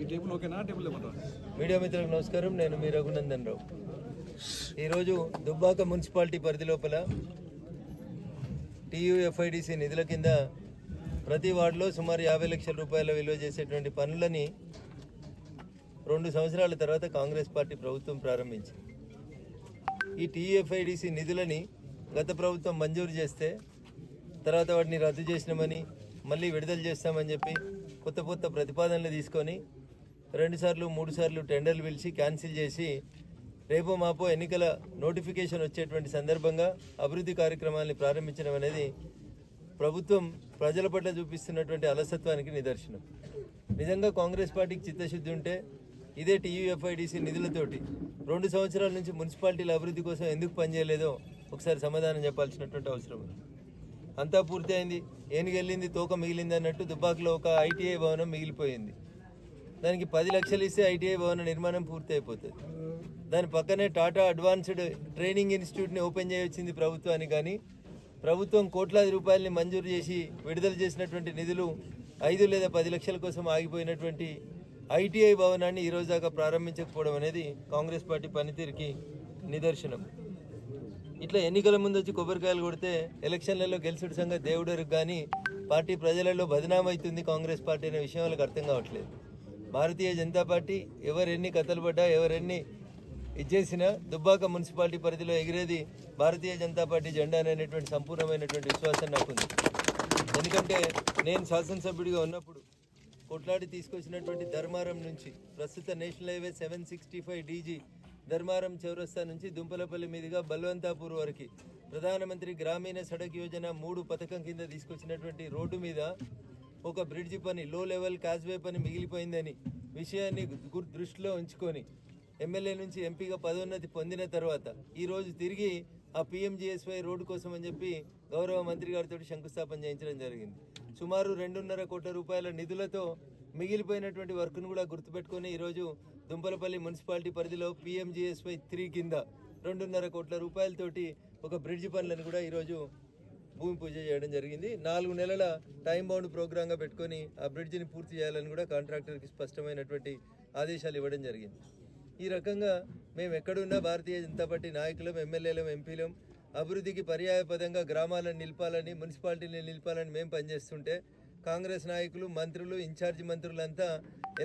ఈ టేబుల్ ఓకేనా? Table media మిత్రులకు నమస్కారం. నేను మీ రఘునందన్ రావు. ఈరోజు దుబ్బాక మున్సిపాలిటీ పరిధి లోపల టీయూఎఫ్ఐడిసి నిధుల కింద ప్రతి వార్డులో సుమారు యాభై లక్షల రూపాయల విలువ చేసేటువంటి పనులని రెండు సంవత్సరాల తర్వాత కాంగ్రెస్ పార్టీ ప్రభుత్వం ప్రారంభించింది. ఈ టీఎఫ్ఐడిసి నిధులని గత ప్రభుత్వం మంజూరు చేస్తే తర్వాత వాటిని రద్దు చేసినామని మళ్ళీ విడుదల చేస్తామని చెప్పి కొత్త కొత్త ప్రతిపాదనలు తీసుకొని రెండుసార్లు మూడుసార్లు టెండర్లు పిలిచి క్యాన్సిల్ చేసి రేపో మాపో ఎన్నికల నోటిఫికేషన్ వచ్చేటువంటి సందర్భంగా అభివృద్ధి కార్యక్రమాన్ని ప్రారంభించడం అనేది ప్రభుత్వం ప్రజల పట్ల చూపిస్తున్నటువంటి అలసత్వానికి నిదర్శనం. నిజంగా కాంగ్రెస్ పార్టీకి చిత్తశుద్ధి ఉంటే ఇదే టీయూఎఫ్ఐడిసి నిధులతోటి రెండు సంవత్సరాల నుంచి మున్సిపాలిటీల అభివృద్ధి కోసం ఎందుకు పనిచేయలేదో ఒకసారి సమాధానం చెప్పాల్సినటువంటి అవసరం ఉంది. అంతా పూర్తయింది ఏనుగెళ్ళింది తోక మిగిలింది అన్నట్టు దుబ్బాకలో ఒక ఐటీఐ భవనం మిగిలిపోయింది. దానికి పది లక్షలు ఇస్తే ఐటీఐ భవన నిర్మాణం పూర్తి అయిపోతుంది దాని పక్కనే టాటా అడ్వాన్స్డ్ ట్రైనింగ్ ఇన్స్టిట్యూట్ని ఓపెన్ చేయొచ్చింది ప్రభుత్వానికి కానీ ప్రభుత్వం కోట్లాది రూపాయలని మంజూరు చేసి విడుదల చేసినటువంటి నిధులు ఐదు లేదా పది లక్షల కోసం ఆగిపోయినటువంటి ఐటీఐ భవనాన్ని ఈరోజు దాకా ప్రారంభించకపోవడం అనేది కాంగ్రెస్ పార్టీ పనితీరుకి నిదర్శనం. ఇట్లా ఎన్నికల ముందు వచ్చి కొబ్బరికాయలు కొడితే ఎలక్షన్లలో గెలుచుడు సంగతి దేవుడరు కానీ పార్టీ ప్రజలలో బదనామవుతుంది కాంగ్రెస్ పార్టీ అనే విషయం వాళ్ళకి అర్థం కావట్లేదు. భారతీయ జనతా పార్టీ ఎవరెన్ని కథలు పడ్డా ఎవరెన్ని ఇచ్చేసినా దుబ్బాక మున్సిపాలిటీ పరిధిలో ఎగిరేది భారతీయ జనతా పార్టీ జెండా అనేటువంటి సంపూర్ణమైనటువంటి విశ్వాసం నాకుంది. ఎందుకంటే నేను శాసనసభ్యుడిగా ఉన్నప్పుడు కొట్లాడి తీసుకొచ్చినటువంటి ధర్మారం నుంచి ప్రస్తుత national highway seven sixty five DG Dharmaram చౌరస్తా నుంచి దుంపలపల్లి మీదుగా బల్వంతాపూర్ వరకు ప్రధానమంత్రి గ్రామీణ సడక్ యోజన మూడు పథకం కింద తీసుకొచ్చినటువంటి రోడ్డు మీద ఒక బ్రిడ్జి పని లో లెవెల్ కాజ్వే పని మిగిలిపోయిందని విషయాన్ని దృష్టిలో ఉంచుకొని ఎమ్మెల్యే నుంచి ఎంపీగా పదోన్నతి పొందిన తర్వాత ఈరోజు తిరిగి ఆ పిఎంజిఎస్వై రోడ్డు కోసం అని చెప్పి గౌరవ మంత్రి గారితో శంకుస్థాపన చేయించడం జరిగింది. సుమారు రెండున్నర కోట్ల రూపాయల నిధులతో మిగిలిపోయినటువంటి వర్క్ను కూడా గుర్తుపెట్టుకొని ఈరోజు దుంపలపల్లి మున్సిపాలిటీ పరిధిలో పిఎంజిఎస్వై త్రీ కింద రెండున్నర కోట్ల రూపాయలతోటి ఒక బ్రిడ్జి పనులను కూడా ఈరోజు భూమి పూజ చేయడం జరిగింది. నాలుగు నెలల టైం బౌండ్ ప్రోగ్రాంగా పెట్టుకొని ఆ బ్రిడ్జిని పూర్తి చేయాలని కూడా కాంట్రాక్టర్కి స్పష్టమైనటువంటి ఆదేశాలు ఇవ్వడం జరిగింది. ఈ రకంగా మేము ఎక్కడున్నా భారతీయ జనతా పార్టీ నాయకులం ఎమ్మెల్యేలం ఎంపీలం అభివృద్ధికి పర్యాయపదంగా గ్రామాలను నిలపాలని మున్సిపాలిటీని నిలపాలని మేము పనిచేస్తుంటే కాంగ్రెస్ నాయకులు మంత్రులు ఇన్ఛార్జి మంత్రులంతా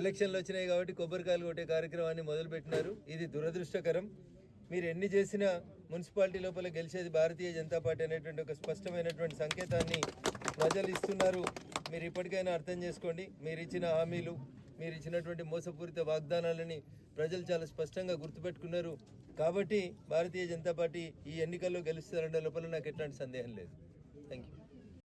ఎలక్షన్లు వచ్చినాయి కాబట్టి కొబ్బరికాయలు కొట్టే కార్యక్రమాన్ని మొదలుపెట్టినారు. ఇది దురదృష్టకరం. మీరు ఎన్ని చేసినా మున్సిపాలిటీ లోపల గెలిచేది భారతీయ జనతా పార్టీ అనేటువంటి ఒక స్పష్టమైనటువంటి సంకేతాన్ని ప్రజలు ఇస్తున్నారు. మీరు ఇప్పటికైనా అర్థం చేసుకోండి. మీరు ఇచ్చిన హామీలు మీరు ఇచ్చినటువంటి మోసపూరిత వాగ్దానాలని ప్రజలు చాలా స్పష్టంగా గుర్తుపెట్టుకున్నారు. కాబట్టి భారతీయ జనతా పార్టీ ఈ ఎన్నికల్లో గెలుస్తారనే లోపల నాకు ఎట్లాంటి సందేహం లేదు. Thank you